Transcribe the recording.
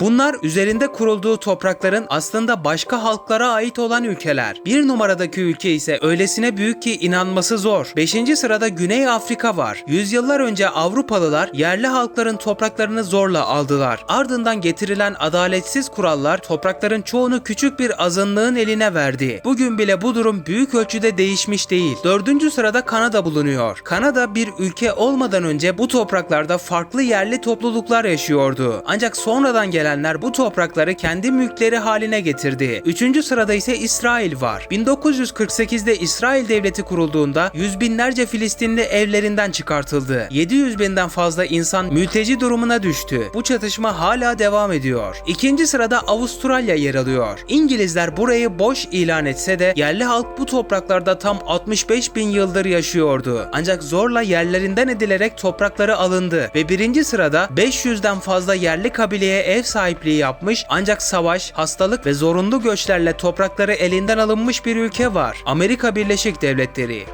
Bunlar üzerinde kurulduğu toprakların aslında başka halklara ait olan ülkeler. Bir numaradaki ülke ise öylesine büyük ki inanması zor. Beşinci sırada Güney Afrika var. Yüzyıllar önce Avrupalılar yerli halkların topraklarını zorla aldılar. Ardından getirilen adaletsiz kurallar toprakların çoğunu küçük bir azınlığın eline verdi. Bugün bile bu durum büyük ölçüde değişmiş değil. Dördüncü sırada Kanada bulunuyor. Kanada bir ülke olmadan önce bu topraklarda farklı yerli topluluklar yaşıyordu. Ancak sonradan gelenler bu toprakları kendi mülkleri haline getirdi. Üçüncü sırada ise İsrail var. 1948'de İsrail devleti kurulduğunda yüz binlerce Filistinli evlerinden çıkartıldı. 700 binden fazla insan mülteci durumuna düştü. Bu çatışma hala devam ediyor. İkinci sırada Avustralya yer alıyor. İngilizler burayı boş ilan etse de yerli halk bu topraklarda tam 65 bin yıldır yaşıyordu. Ancak zorla yerlerinden edilerek toprakları alındı ve birinci sırada 500'den fazla yerli kabileye ev sahipliği yapmış ancak savaş, hastalık ve zorunlu göçlerle toprakları elinden alınmış bir ülke var. Amerika Birleşik Devletleri.